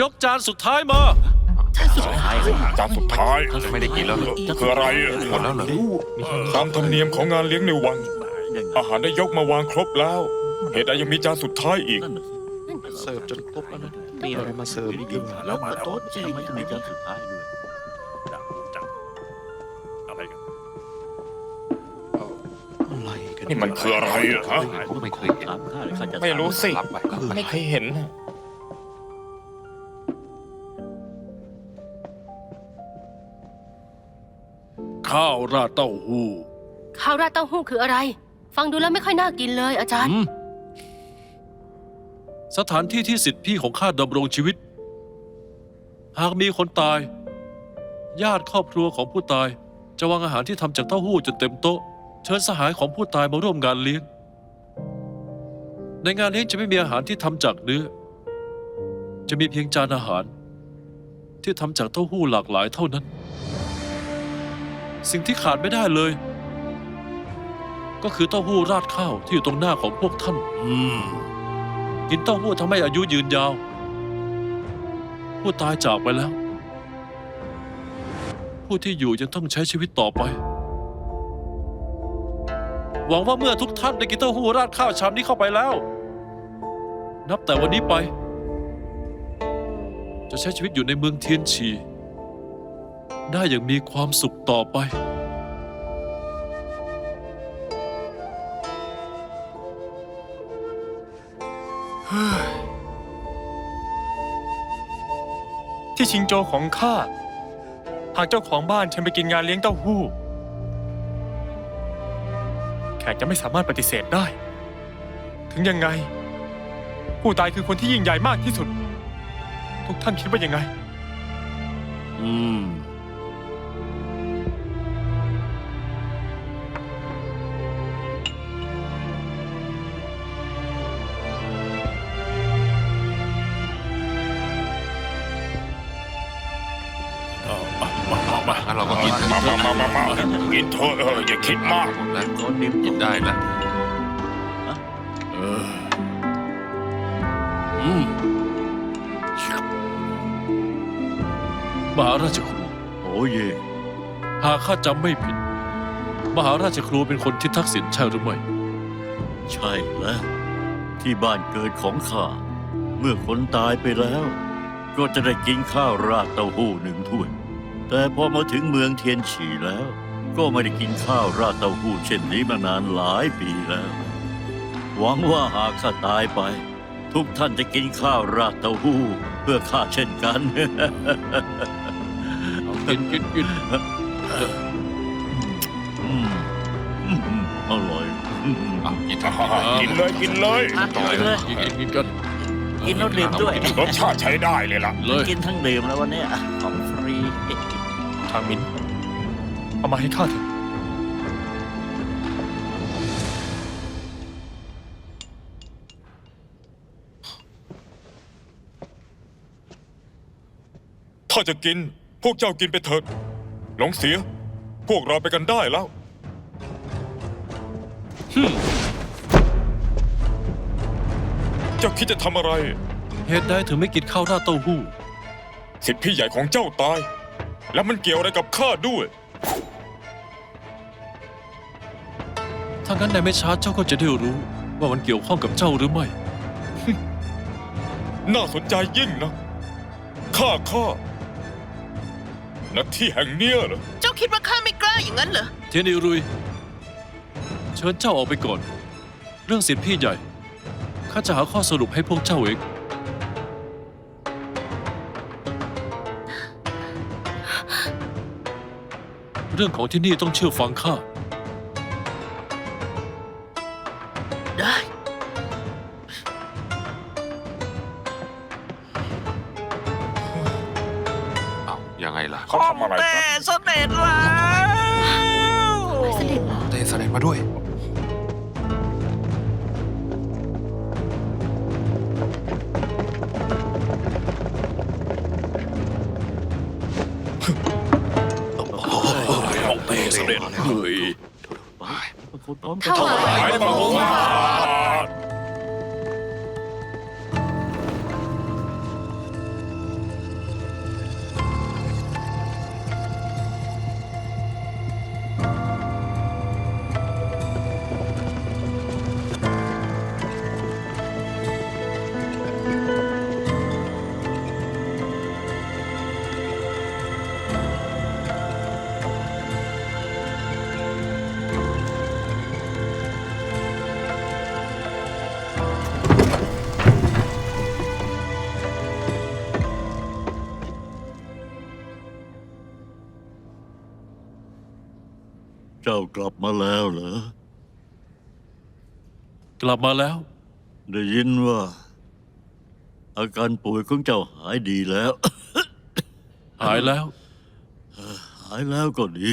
ยกจานสุดท้ายมาสุดท้ายจานสุดท้ายไม่ได้กินแล้วเหรอคืออะไรอะหมดแล้วเหรอตามธรรมเนียมของงานเลี้ยงในวัง อาหารได้ยกมาวางครบแล้ว เหตุใดยังมีจานสุดท้ายอีก เสิร์ฟจนครบแล้วนะมีอะไรมาเสิร์ฟอีกเหรอแล้วมาแล้วโต๊ะจีนไม่มีจานสุดท้ายด้วยอะไรกันอะไรกันนี่มันคืออะไรอะฮะไม่เคยถามข้าเลยข้าจะไม่รู้สิรับไปคือไม่เคยเห็น ข้าวราดเต้าหู้ข้าวราดเต้าหู้คืออะไร ฟังดูแล้วไม่ค่อยน่ากินเลยอาจารย์ อืมสถานที่ที่สิทธิพี่ของข้าดำรงชีวิต หากมีคนตาย ญาติครอบครัวของผู้ตาย จะวางอาหารที่ทำจากเต้าหู้จนเต็มโต๊ะ เชิญสหายของผู้ตายมาร่วมงานเลี้ยง ในงานเลี้ยงจะไม่มีอาหารที่ทำจากเนื้อ จะมีเพียงจานอาหาร ที่ทำจากเต้าหู้หลากหลายเท่านั้น สิ่งที่ขาดไม่ได้เลย ก็คือเต้าหู้ราดข้าวที่อยู่ตรงหน้าของพวกท่าน อืม กินเต้าหู้ทำให้อายุยืนยาว ผู้ตายจากไปแล้ว ผู้ที่อยู่ยังต้องใช้ชีวิตต่อไป หวังว่าเมื่อทุกท่านได้กินเต้าหู้ราดข้าวชามนี้เข้าไปแล้ว นับแต่วันนี้ไป จะใช้ชีวิตอยู่ในเมืองเทียนฉี ได้อย่างมีความสุขต่อไปที่ชิงโจวของข้า หากเจ้าของบ้านเชิญไปกินงานเลี้ยงเต้าหู้ แขกจะไม่สามารถปฏิเสธได้ ถึงยังไง ผู้ตายคือคนที่ยิ่งใหญ่มากที่สุด ทุกท่านคิดว่ายังไง อืม ก็กินมามามามามากินเถอะเอออย่าคิดมากหมดแล้วก็นิ่มกินได้นะเอออืมมหาราชครูโอ้เย่หากข้าจำไม่ผิด มหาราชครูเป็นคนที่ทักษิณใช่หรือไม่ ใช่แล้วที่บ้านเกิดของข้า เมื่อคนตายไปแล้ว ก็จะได้กินข้าวราดเต้าหู้หนึ่งถ้วย แต่พอมาถึงเมืองเทียนฉีแล้ว ก็ไม่ได้กินข้าวราดเต้าหู้เช่นนี้มานานหลายปีแล้ว หวังว่าหากข้าตายไป ทุกท่านจะกินข้าวราดเต้าหู้เพื่อข้าเช่นกันกินกินกินอืมอืมอืมอร่อยอืมอืมอะกินอ่ากินเลยกินเลยต่อยเลย กินกินกินกันกินแล้วดื่มด้วย รสชาติใช้ได้เลยล่ะ เลย กินทั้งดื่มแล้ววันเนี้ยของ ฟรีทางมิน เอามาให้ข้าเถอะ ถ้าจะกิน พวกเจ้ากินไปเถิด หลงเสีย พวกเราไปกันได้แล้ว เจ้าคิดจะทำอะไร เหตุใดถึงไม่กินข้าวราดเต้าหู้ สิทธิพี่ใหญ่ของเจ้าตาย แล้วมันเกี่ยวอะไรกับข้าด้วย ถ้างั้นในไม่ช้าเจ้าก็จะได้รู้ ว่ามันเกี่ยวข้องกับเจ้าหรือไม่ น่าสนใจยิ่งนะ ข้าข้าณที่แห่งเนี้ยเหรอ เจ้าคิดว่าข้าไม่กล้าอย่างนั้นเหรอ เทียนอิรุย เชิญเจ้าออกไปก่อน เรื่องสิทธิพี่ใหญ่ ข้าจะหาข้อสรุปให้พวกเจ้าเอง เรื่องของที่นี่ต้องเชื่อฟังข้า ได้ เอ้ายังไงล่ะ เขาทำอะไรแต่กัน เสด็จแล้วเสด็จเหรอเต้แสดงมาด้วย เต้สำเร็จเฮ้ย ถวายหายบังคม เจ้ากลับมาแล้วเหรอ กลับมาแล้ว ได้ยินว่า อาการป่วยของเจ้าหายดีแล้ว หายแล้ว หายแล้วก็ดี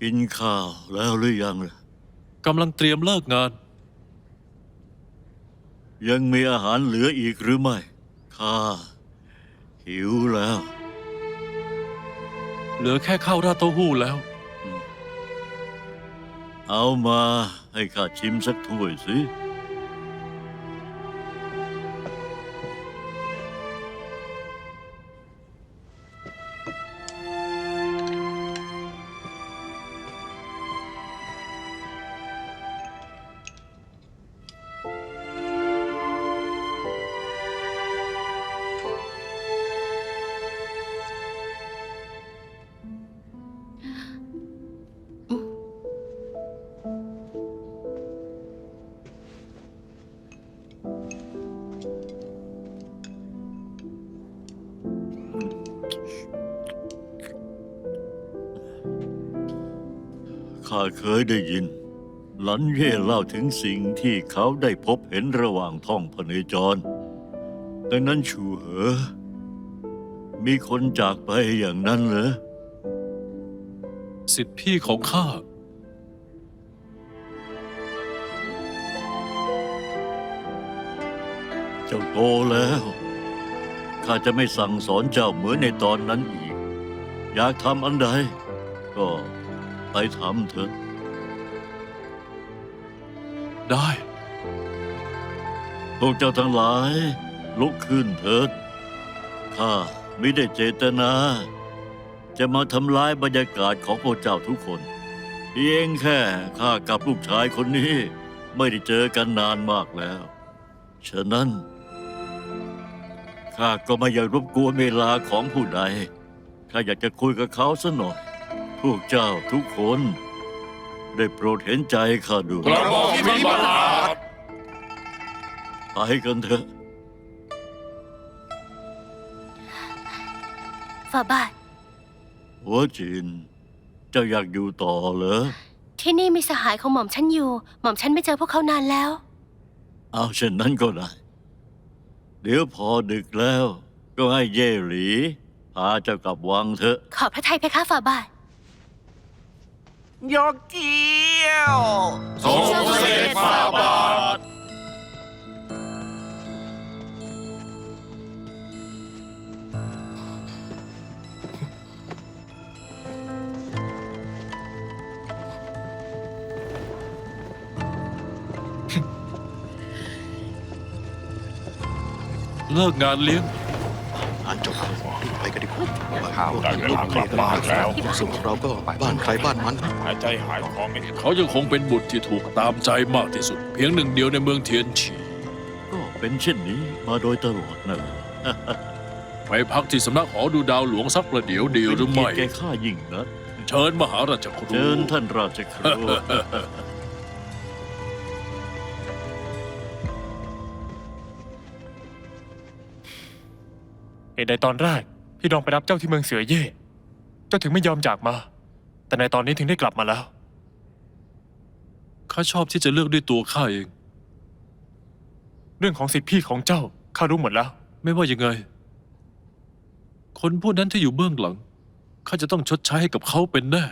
กินข้าวแล้วหรือยังล่ะกำลังเตรียมเลิกงาน ยังมีอาหารเหลืออีกหรือไม่ ข้า หิวแล้ว เหลือแค่ข้าวราดเต้าหู้แล้ว เอามาให้ข้าชิมสัก ข้าเคยได้ยิน หลันเย่เล่าถึงสิ่งที่เขาได้พบเห็นระหว่างท่องพเนจร ดังนั้นชูเหอ มีคนจากไปอย่างนั้นเหรอ สิทธิพี่ของข้า เจ้าโตแล้ว ข้าจะไม่สั่งสอนเจ้าเหมือนในตอนนั้นอีก อยากทำอันใดก็ ไปทำเถอะ ได้ พวกเจ้าทั้งหลาย ลุกขึ้นเถิด ข้าไม่ได้เจตนา จะมาทำลายบรรยากาศของพวกเจ้าทุกคนเพียงแค่ข้ากับลูกชายคนนี้ ไม่ได้เจอกันนานมากแล้ว ฉะนั้นข้าก็ไม่อยากรบกวนเวลาของผู้ใดข้าอยากจะคุยกับเขาสัหน่อย พวกเจ้าทุกคน ได้โปรดเห็นใจข้าด้วยกระบอกที่มีบาทไปกันเถอะ ฝ่าบาท หัวจิน เจ้าอยากอยู่ต่อเหรอ ที่นี่มีสหายของหม่อมฉันอยู่ หม่อมฉันไม่เจอพวกเขานานแล้ว เอาเช่นนั้นก็ได้ เดี๋ยวพอดึกแล้ว ก็ให้เย่หลีพาเจ้ากลับวังเถอะ ขอบพระทัยเพคะฝ่าบาทโยกเกี้ยวทรงเสด็จฝ่าบาทเลิกงานเลี้ยงอ่านจบไป กันดีกว่าได้เวลากลับบ้านแล้ว ส่วนของเราก็บ้านใครบ้านมันหายใจหายคอไม่เขายังคงเป็นบุตรที่ถูกตามใจมากที่สุด เพียงหนึ่งเดียวในเมืองเทียนฉีก็เป็นเช่นนี้มาโดยตลอดนั่นแหละไปพักที่สำนักหอดูดาวหลวงสักประเดี๋ยวดีหรือไม่เป็นเกียรติแก่ข้ายิ่งนะเชิญมหาราชครูเชิญท่านราชครูเหตุใดตอนแรก พี่ดองไปรับเจ้าที่เมืองเสือเย่ เจ้าถึงไม่ยอมจากมา แต่ในตอนนี้ถึงได้กลับมาแล้ว ข้าชอบที่จะเลือกด้วยตัวข้าเอง เรื่องของสิทธิพี่ของเจ้าข้ารู้หมดแล้ว ไม่ว่ายังไง คนผู้นั้นที่อยู่เบื้องหลัง ข้าจะต้องชดใช้ให้กับเขาเป็นแน่